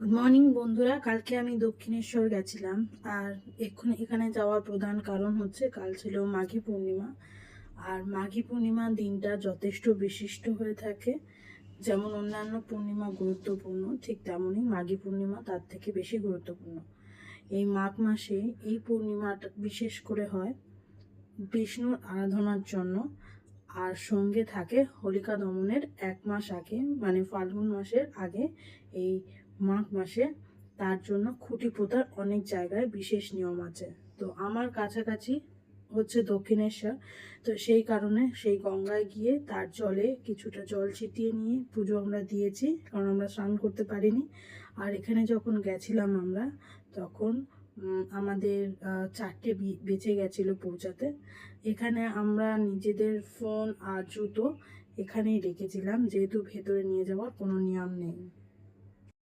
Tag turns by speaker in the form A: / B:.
A: Good morning বন্ধুরা। কালকে আমি দক্ষিণেশ্বর গেছিলাম। আর এক্ষুনি এখানে যাওয়ার প্রধান কারণ হচ্ছে, কাল ছিল মাঘী পূর্ণিমা। আর মাঘী পূর্ণিমা দিনটা যথেষ্ট বিশিষ্ট হয়ে থাকে। যেমন অন্যান্য পূর্ণিমা গুরুত্বপূর্ণ, ঠিক তেমনই মাঘী পূর্ণিমা তার থেকে বেশি গুরুত্বপূর্ণ। এই মাঘ মাসে এই পূর্ণিমাটা বিশেষ করে হয় বিষ্ণুর আরাধনার জন্য। আর সঙ্গে থাকে হোলিকা দমনের এক মাস আগে মানে ফাল্গুন মাসের আগে এই মাঘ মাসে তার জন্য খুঁটি পোতার অনেক জায়গায় বিশেষ নিয়ম আছে। তো আমার কাছাকাছি হচ্ছে দক্ষিণেশ্বর। তো সেই কারণে সেই গঙ্গায় গিয়ে তার জলে কিছুটা জল ছিটিয়ে নিয়ে পুজো আমরা দিয়েছি, কারণ আমরা স্নান করতে পারিনি। আর এখানে যখন গেছিলাম আমরা, তখন আমাদের চারটে বেঁচে গেছিল পৌঁছাতে। এখানে আমরা নিজেদের ফোন আর জুতো এখানেই রেখেছিলাম, যেহেতু ভেতরে নিয়ে যাওয়ার কোনো নিয়ম নেই।